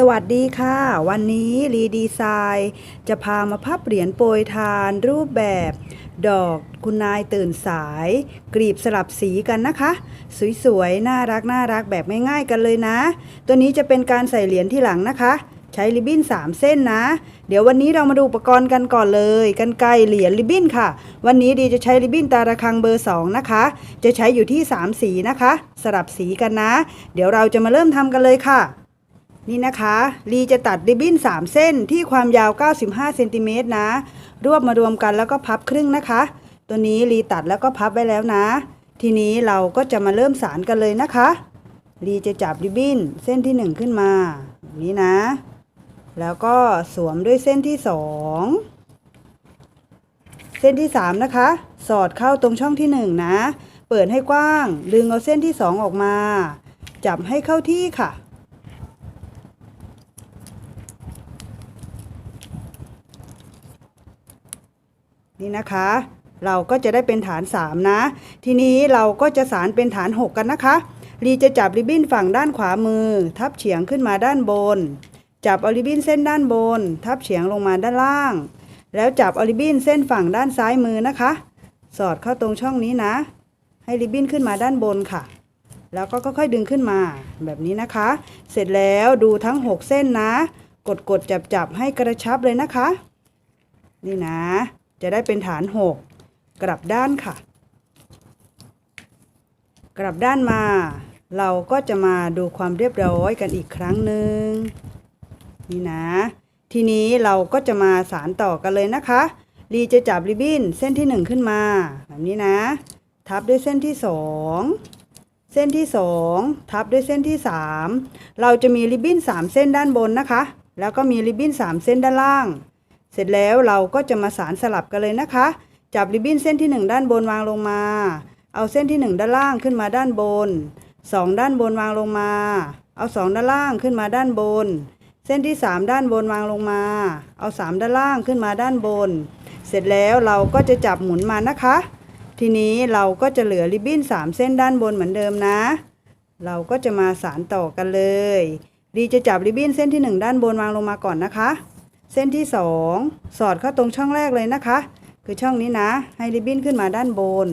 สวัสดีค่ะ วันนี้รีดีไซน์จะพามาพับเหรียญโปรยทานรูปแบบ ดอกคุณนายตื่นสาย กรีบสลับสีกันนะคะ สวยๆ น่ารักน่ารักแบบง่ายๆกันเลยนะ ตัวนี้จะเป็นการใส่เหรียญที่หลังนะคะ ใช้ริบบิ้น 3 เส้นนะ เดี๋ยววันนี้เรามาดูอุปกรณ์กันก่อนเลยกันไกรเหรียญริบบิ้นค่ะ วันนี้ดีจะใช้ริบบิ้นตาระคังเบอร์ 2 นะคะ จะใช้อยู่ที่ 3 สีนะคะ สลับสีกันนะ เดี๋ยวเราจะมาเริ่มทำกันเลยค่ะ นี่นะคะลีจะตัดริบบิ้น 3 เส้นที่ความยาว 95เซนติเมตรนะ รวบมารวมกันแล้วก็พับครึ่งนะคะ ตัวนี้ลีตัดแล้วก็พับไว้แล้วนะ ทีนี้เราก็จะมาเริ่มสารกันเลยนะคะลีจะจับริบบิ้นเส้นที่ 1 ขึ้นมาแบบนี้นะ แล้วก็สวมด้วยเส้นที่ 2 เส้นที่ 3 นะคะ สอดเข้าตรงช่องที่ 1 นะ เปิดให้กว้าง ดึงเอาเส้นที่ 2 ออกมา จับให้เข้าที่ค่ะ นี่นะคะ เราก็จะได้เป็นฐาน 3 นะ ทีนี้เราก็จะสารเป็นฐาน 6 กันนะคะลีจะจับริบบิ้นฝั่งด้านขวามือ ทับเฉียงขึ้นมาด้านบน จับเอาริบบิ้นเส้นด้านบน ทับเฉียงลงมาด้านล่าง แล้วจับเอาริบบิ้นเส้นฝั่งด้านซ้ายมือนะคะ สอดเข้าตรงช่องนี้นะ ให้ริบบิ้นขึ้นมาด้านบนค่ะแล้วก็ค่อยๆดึงขึ้นมาแบบนี้นะคะ เสร็จแล้วดูทั้ง 6 เส้นนะ กดกดจับจับๆให้กระชับเลยนะคะ นี่นะ จะได้เป็นฐาน 6 กลับด้านค่ะ กลับด้านมา เราก็จะมาดูความเรียบร้อยกันอีกครั้งหนึ่งนี่นะ ทีนี้เราก็จะมาสารต่อกันเลยนะคะลีจะจับริบบิ้นเส้นที่ 1 ขึ้นมา แบบนี้นะ ทับด้วยเส้นที่ 2 เส้นที่ 2 ทับด้วยเส้นที่ 3 เราจะมีริบบิ้น3 เส้นด้านบนนะคะ แล้วก็มีริบบิ้น3 เส้นด้านล่าง เสร็จแล้วเราก็จะมาสารสลับกันเลยนะคะ จับริบบิ้นเส้นที่ 1 ด้านบนวางลงมา เอาเส้นที่ 1 ด้านล่างขึ้นมาด้านบน 2 ด้านบนวางลงมา เอา 2 ด้านล่างขึ้นมาด้านบน เส้นที่ 3 ด้านบนวางลงมา เอา 3 ด้านล่างขึ้นมาด้านบน เสร็จแล้วเราก็จะจับหมุนมานะคะ ทีนี้เราก็จะเหลือริบบิ้น 3 เส้นด้านบนเหมือนเดิมนะ เราก็จะมาสารต่อกันเลย ดีจะจับริบบิ้นเส้นที่ 1 ด้านบนวางลงมาก่อนนะคะ เส้นที่ 2 สอดเข้าตรงช่องแรกเลยนะคะ คือช่องนี้นะ ให้ริบบิ้นขึ้นมาด้านบน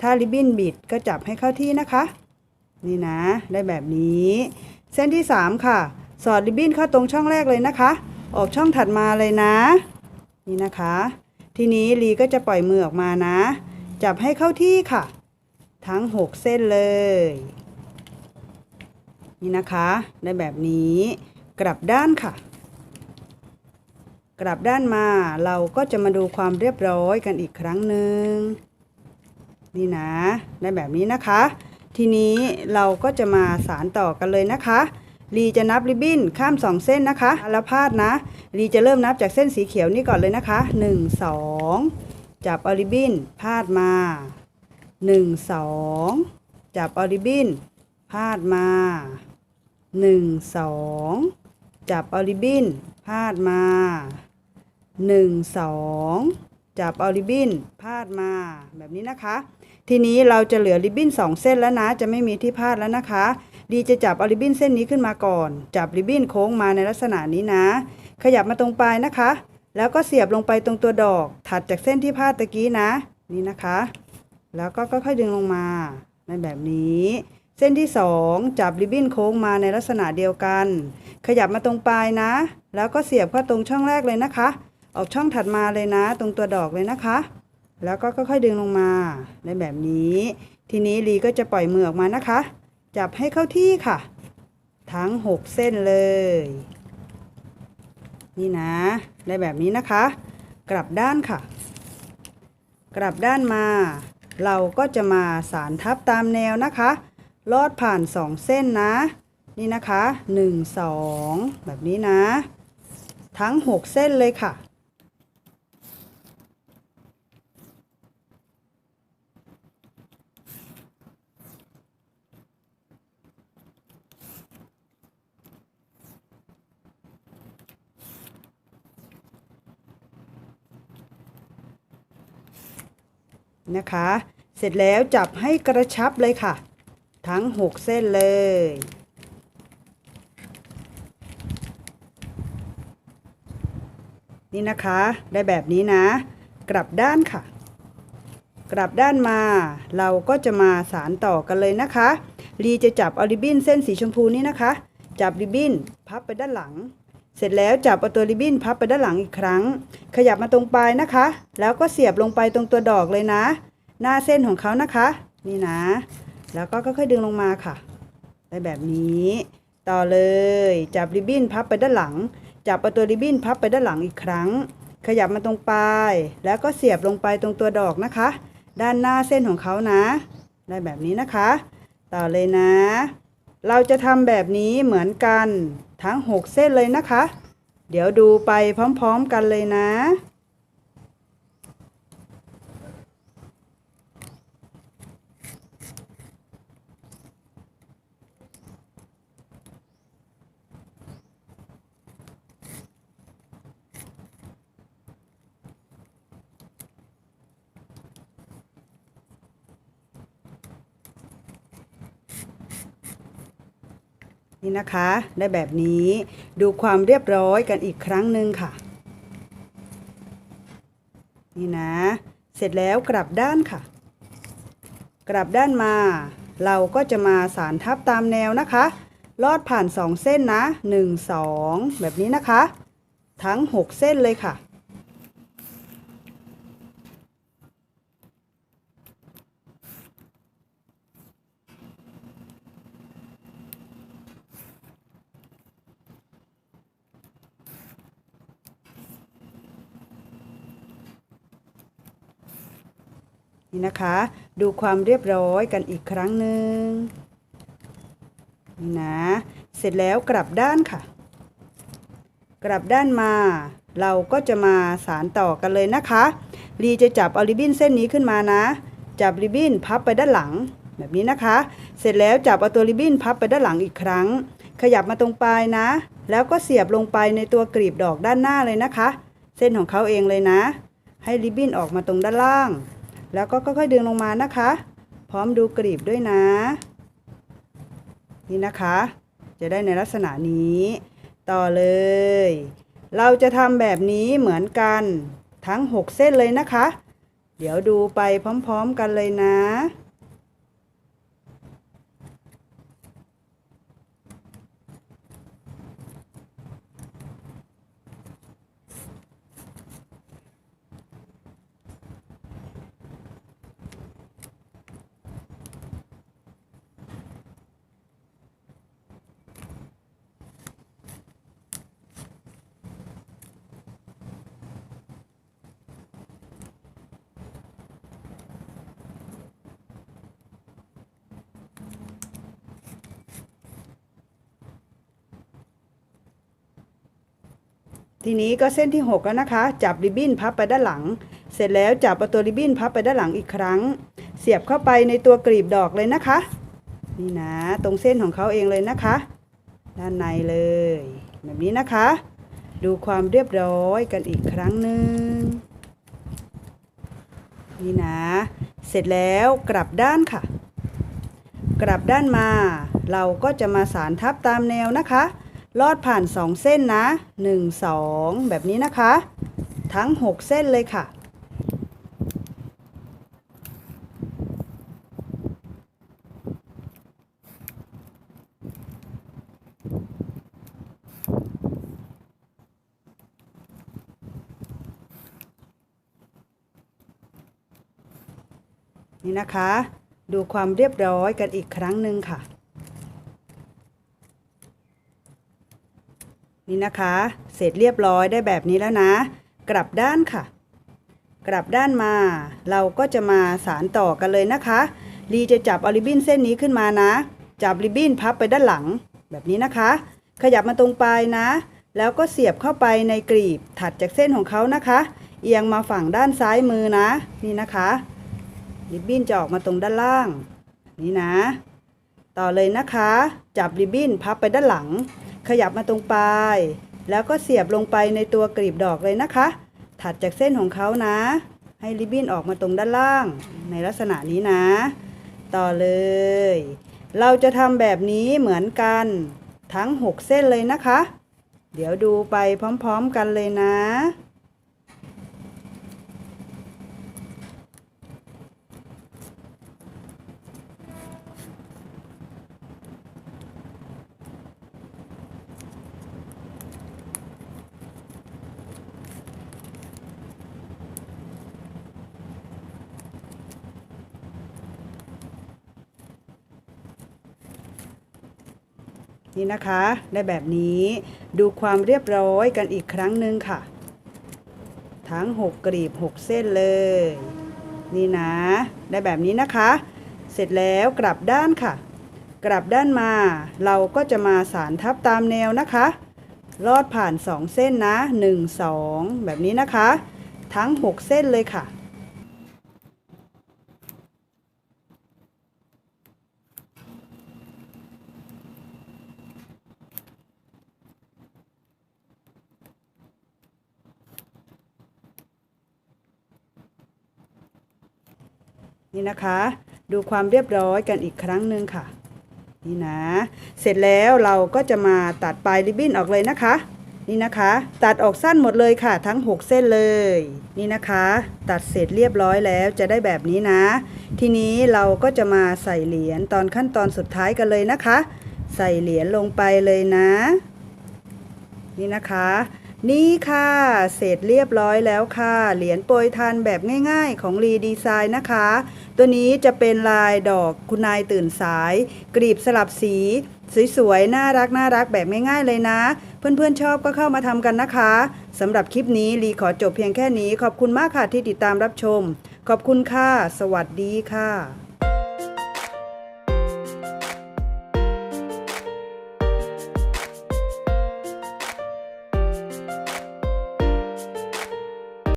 ถ้าริบบิ้นบิดก็จับให้เข้าที่นะคะ นี่นะ ได้แบบนี้ เส้นที่ 3 ค่ะ สอดริบบิ้นเข้าตรงช่องแรกเลยนะคะ ออกช่องถัดมาเลยนะ นี่นะคะ ทีนี้ลีก็จะปล่อยมือออกมานะ จับให้เข้าที่ค่ะ ทั้ง 6 เส้นเลย นี่นะคะ ได้แบบนี้ กลับด้านค่ะ กลับด้านมาเราก็จะมาดูความเรียบร้อยกันอีกครั้งหนึ่งนี่นะ ได้แบบนี้นะคะ ทีนี้เราก็จะมาสารต่อกันเลยนะคะลีจะนับริบบิ้นข้ามสองเส้นนะคะแล้วพาดนะลีจะเริ่มนับจากเส้นสีเขียวนี่ก่อนเลยนะคะหนึ่งสองจับอริบบิ้นพาดมาหนึ่งสองจับอริบบิ้นพาดมาหนึ่งสองจับอริบบิ้นพาดมา หนึ่งสองจับเอาริบบิ้นพาดมาแบบนี้นะคะ ทีนี้เราจะเหลือริบบิ้นสองเส้นแล้วนะ จะไม่มีที่พาดแล้วนะคะ ดีจะจับเอาริบบิ้นเส้นนี้ขึ้นมาก่อน จับริบบิ้นโค้งมาในลักษณะนี้นะ ขยับมาตรงปลายนะคะ แล้วก็เสียบลงไปตรงตัวดอก ถัดจากเส้นที่พาดตะกี้นะ นี่นะคะ แล้วก็ค่อยๆดึงลงมาในแบบนี้ เส้นที่สองจับริบบิ้นโค้งมาในลักษณะเดียวกัน ขยับมาตรงปลายนะ แล้วก็เสียบเข้าตรงช่องแรกเลยนะคะ ออกช่องถัดมาเลยนะ ตรงตัวดอกเลยนะคะ แล้วก็ค่อยๆดึงลงมาในแบบนี้ ทีนี้ลีก็จะปล่อยมือออกมานะคะ จับให้เข้าที่ค่ะ ทั้ง 6 เส้นเลย นี่นะได้แบบนี้นะคะ กลับด้านค่ะ กลับด้านมา เราก็จะมาสารทับตามแนวนะคะ ลอดผ่าน 2 เส้นนะ นี่นะคะ 1 2 แบบนี้นะ ทั้ง 6 เส้นเลยค่ะ นะคะ เสร็จแล้วจับให้กระชับเลยค่ะ ทั้ง 6 เส้นเลย นี่นะคะได้แบบนี้นะ กลับด้านค่ะ กลับด้านมา เราก็จะมาสารต่อกันเลยนะคะลีจะจับออาริบินเส้นสีชมพูนี้นะคะ จับริบินพับไปด้านหลัง เสร็จแล้วจับเอาตัวริบบิ้นพับไปด้านหลังอีกครั้ง ขยับมาตรงปลายนะคะ แล้วก็เสียบลงไปตรงตัวดอกเลยนะ หน้าเส้นของเขานะคะ นี่นะ แล้วก็ค่อยๆดึงลงมาค่ะได้แบบนี้ ต่อเลย จับริบบิ้นพับไปด้านหลัง จับเอาตัวริบบิ้นพับไปด้านหลังอีกครั้ง ขยับมาตรงปลาย แล้วก็เสียบลงไปตรงตัวดอกนะคะ ด้านหน้าเส้นของเขานะ ได้แบบนี้นะคะ ต่อเลยนะ เราจะทำแบบนี้เหมือนกันทั้ง 6 เส้นเลยนะคะ เดี๋ยวดูไปพร้อมๆกันเลยนะ นี่นะคะ ได้แบบนี้ดูความเรียบร้อยกันอีกครั้งหนึ่งค่ะ นี่นะ เสร็จแล้วกลับด้านค่ะ กลับด้านมา เราก็จะมาสารทับตามแนวนะคะ ลอดผ่าน 2 เส้นนะ 1 2 แบบนี้นะคะ ทั้ง 6 เส้นเลยค่ะ นี่นะคะ ดูความเรียบร้อยกันอีกครั้งหนึ่งนี่นะ เสร็จแล้วกลับด้านค่ะ กลับด้านมา เราก็จะมาสารต่อกันเลยนะคะลีจะจับเอาริบบิ้นเส้นนี้ขึ้นมานะ จับริบบิ้นพับไปด้านหลังแบบนี้นะคะ เสร็จแล้วจับเอาตัวริบบิ้นพับไปด้านหลังอีกครั้ง ขยับมาตรงปลายนะ แล้วก็เสียบลงไปในตัวกลีบดอกด้านหน้าเลยนะคะ เส้นของเขาเองเลยนะ ให้ริบบิ้นออกมาตรงด้านล่าง แล้วก็ค่อยๆดึงลงมานะคะ พร้อมดูกรีบด้วยนะ นี่นะคะ จะได้ในลักษณะนี้ ต่อเลย เราจะทำแบบนี้เหมือนกันทั้ง 6 เส้นเลยนะคะ เดี๋ยวดูไปพร้อมๆกันเลยนะ ทีนี้ก็เส้นที่ 6 แล้วนะคะ จับริบบิ้นพับไปด้านหลัง เสร็จแล้วจับเอาตัวริบบิ้นพับไปด้านหลังอีกครั้ง เสียบเข้าไปในตัวกลีบดอกเลยนะคะ นี่นะ ตรงเส้นของเขาเองเลยนะคะ ด้านในเลย แบบนี้นะคะ ดูความเรียบร้อยกันอีกครั้งหนึ่งนี่นะ เสร็จแล้วกลับด้านค่ะ กลับด้านมา เราก็จะมาสารทับตามแนวนะคะ ลอดผ่าน 2 เส้นนะ 1 2 แบบนี้นะคะ ทั้ง 6 เส้นเลยค่ะ นี่นะคะ ดูความเรียบร้อยกันอีกครั้งหนึ่งค่ะ นี่นะคะ เสร็จเรียบร้อยได้แบบนี้แล้วนะ กลับด้านค่ะ กลับด้านมา เราก็จะมาสารต่อกันเลยนะคะลีจะจับอาริบินเส้นนี้ขึ้นมานะ จับริบบิ้นพับไปด้านหลัง แบบนี้นะคะ ขยับมาตรงปลายนะ แล้วก็เสียบเข้าไปในกลีบถัดจากเส้นของเขานะคะ เอียงมาฝั่งด้านซ้ายมือนะ นี่นะคะริบบิ้นจะออกมาตรงด้านล่าง นี่นะ ต่อเลยนะคะ จับริบบิ้นพับไปด้านหลัง ขยับมาตรงปลาย แล้วก็เสียบลงไปในตัวกลีบดอกเลยนะคะ ถัดจากเส้นของเขานะ ให้ริบบิ้นออกมาตรงด้านล่าง ในลักษณะนี้นะ ต่อเลย เราจะทำแบบนี้เหมือนกันทั้ง 6 เส้นเลยนะคะ เดี๋ยวดูไปพร้อมๆกันเลยนะ นี่นะคะได้แบบนี้ดูความเรียบร้อยกันอีกครั้งหนึ่งค่ะ ทั้ง 6 กรีบ 6 เส้นเลย นี่นะ ได้แบบนี้นะคะ เสร็จแล้วกลับด้านค่ะ กลับด้านมา เราก็จะมาสารทับตามแนวนะคะ ลอดผ่าน 2 เส้นนะ 1 2 แบบนี้นะคะ ทั้ง 6 เส้นเลยค่ะ นี่นะคะ ดูความเรียบร้อยกันอีกครั้งหนึ่งค่ะ นี่นะ เสร็จแล้วเราก็จะมาตัดปลายริบบิ้นออกเลยนะคะ นี่นะคะ ตัดออกสั้นหมดเลยค่ะ ทั้ง 6 เส้นเลย นี่นะคะ ตัดเสร็จเรียบร้อยแล้วจะได้แบบนี้นะ ทีนี้เราก็จะมาใส่เหรียญตอนขั้นตอนสุดท้ายกันเลยนะคะ ใส่เหรียญลงไปเลยนะ นี่นะคะ นี่ค่ะ เสร็จเรียบร้อยแล้วค่ะ เหรียญโปรยทานแบบง่าย ๆ ของรีดีไซน์นะคะ ตัวนี้จะเป็นลายดอกคุณนายตื่นสาย กรีบสลับสี สวยๆ น่ารักน่ารักแบบง่ายๆเลยนะ เพื่อนๆชอบก็เข้ามาทำกันนะคะสำหรับคลิปนี้รีขอจบเพียงแค่นี้ ขอบคุณมากค่ะที่ติดตามรับชม ขอบคุณค่ะ สวัสดีค่ะ